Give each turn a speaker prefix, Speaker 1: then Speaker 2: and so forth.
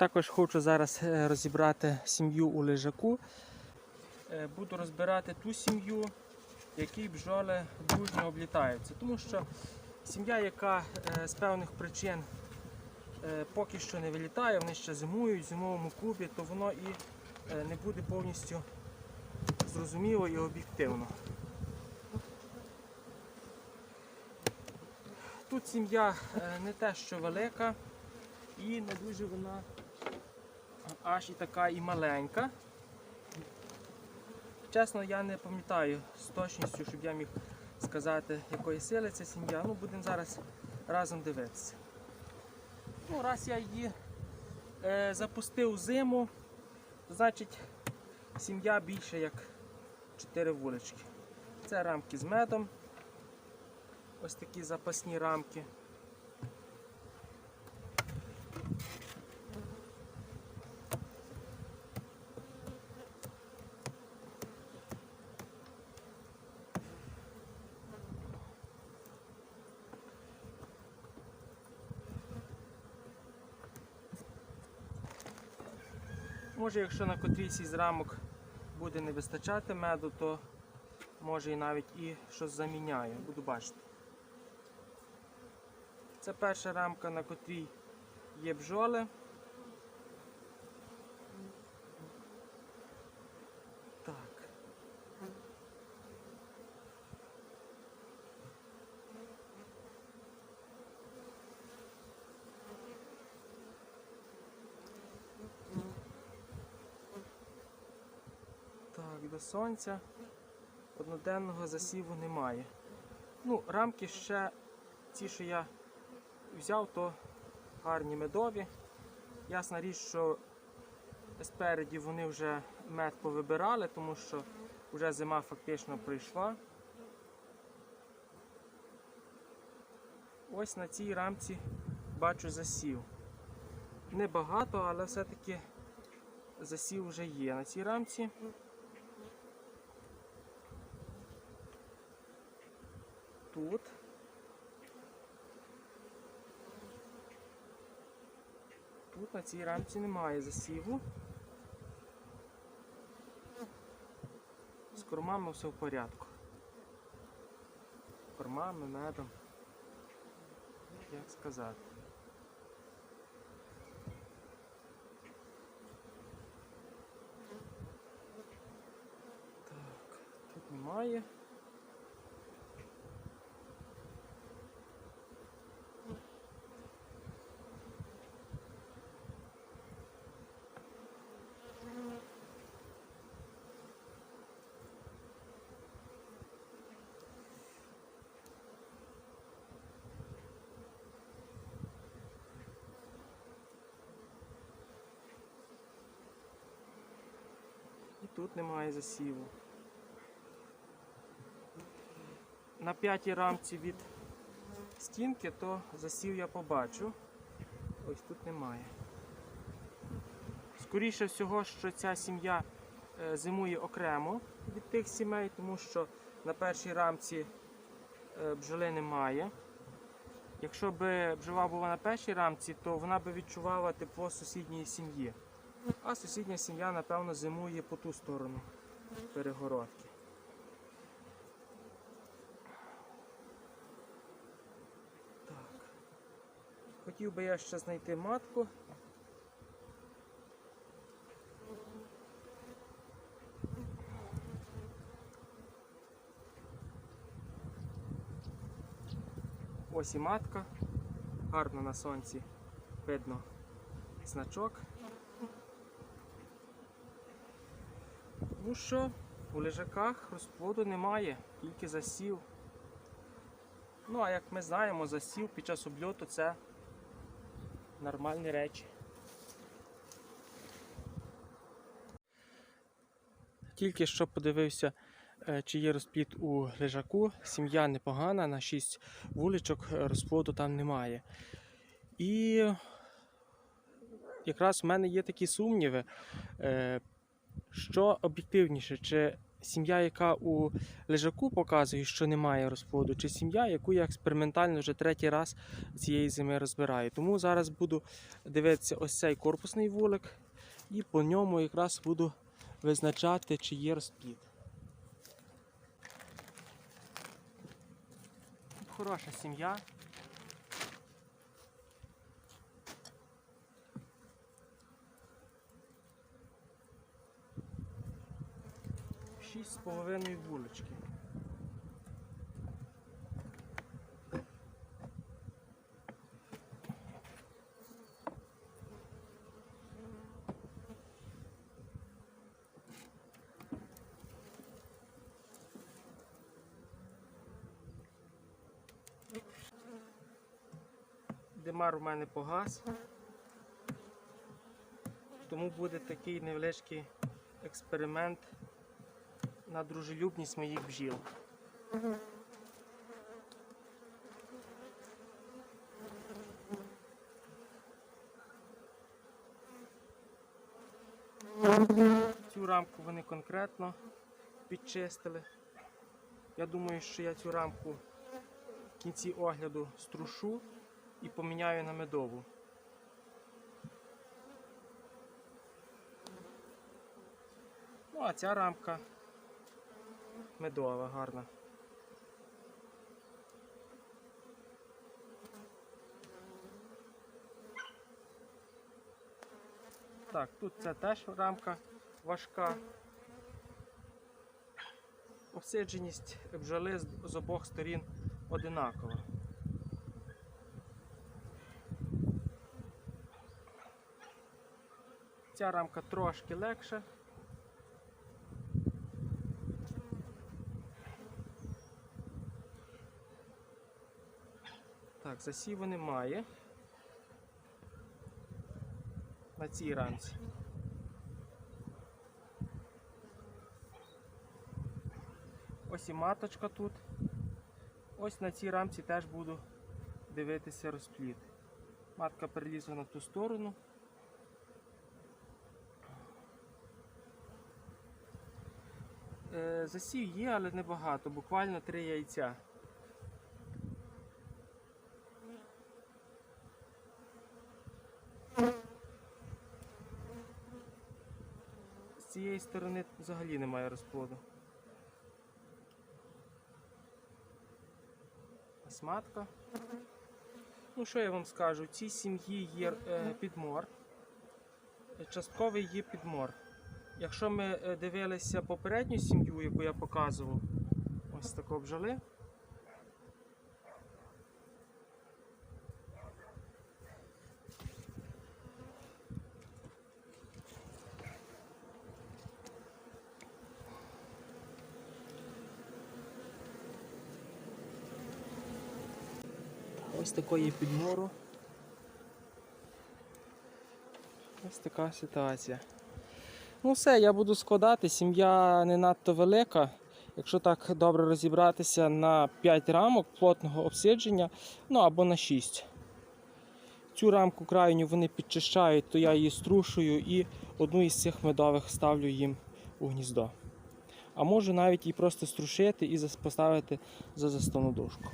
Speaker 1: Також хочу зараз е, розібрати сім'ю у лежаку. Е, Буду розбирати ту сім'ю, якій бджоли дружньо облітаються. Тому що сім'я, яка е, з певних причин поки що не вилітає, вони ще зимують в зимовому кубі, то воно і не буде повністю зрозуміло і об'єктивно. Тут сім'я не те, що велика, і не дуже вона аж і така і маленька. Чесно, я не пам'ятаю з точністю, щоб я міг сказати, якої сили ця сім'я. Ну, будемо зараз разом дивитися. Ну, раз я її е, запустив зиму, значить сім'я більше як 4 вулички. Це рамки з медом. Ось такі запасні рамки. Може, якщо на котрійсь із рамок буде не вистачати меду, то може і навіть і щось заміняю, буду бачити. Це перша рамка, на котрій є бджоли. Так. Так, до сонця одноденного засіву немає. Ну, рамки ще ті, що я взяв, то гарні медові. Ясна річ, що спереді вони вже мед повибирали, тому що вже зима фактично прийшла. Ось на цій рамці бачу засів. Небагато, але все-таки засів вже є на цій рамці. Тут. Тут на цій рамці немає засіву. З кормами все в порядку. Кормами, медом. Як сказати. Так, тут немає. Тут немає засіву. На п'ятій рамці від стінки, то засів я побачу. Ось тут немає. Скоріше всього, що ця сім'я е, зимує окремо від тих сімей, тому що на першій рамці е, бджоли немає. Якщо б бджола була на першій рамці, то вона би відчувала тепло сусідньої сім'ї. А сусідня сім'я, напевно, зимує по ту сторону перегородки. Так. Хотів би я ще знайти матку. Ось і матка. Гарно на сонці видно значок. Ну що, у лежаках розплоду немає, тільки засів. Ну, а як ми знаємо, засів під час обльоту це нормальні речі. Тільки що подивився, е, чи є розплід у лежаку. Сім'я непогана, на 6 вуличок е, розплоду там немає. І якраз в мене є такі сумніви. Що об'єктивніше, чи сім'я, яка у лежаку показує, що немає розплоду, чи сім'я, яку я експериментально вже третій раз цієї зими розбираю. Тому зараз буду дивитися ось цей корпусний вулик, і по ньому якраз буду визначати, чи є розплід. Хороша сім'я. Шість з половиною вулички. Димар у мене погас. Тому буде такий невеличкий експеримент на дружелюбність моїх бджіл. Цю рамку вони конкретно підчистили. Я думаю, що я цю рамку в кінці огляду струшу і поміняю на медову. Ну, а ця рамка медова, гарна. Так, тут це теж рамка важка. Обсидженість бджоли з обох сторін одинакова. Ця рамка трошки легша. Так, засіву немає. На цій рамці. Ось і маточка тут. Ось на цій рамці теж буду дивитися розплід. Матка перелізла на ту сторону. Е, Засів є, але небагато, буквально три яйця. З цієї сторони взагалі немає розплоду. Ось. Ну, що я вам скажу? В цій сім'ї є е, підмор. Частковий є підмор. Якщо ми е, дивилися попередню сім'ю, яку я показував, ось таку бджоли. Ось такої підмору. Ось така ситуація. Ну все, я буду складати. Сім'я не надто велика. Якщо так добре розібратися на 5 рамок плотного обсидження, ну або на 6. Цю рамку крайню вони підчищають, то я її струшую і одну із цих медових ставлю їм у гніздо. А можу навіть її просто струшити і поставити за заставну дошку.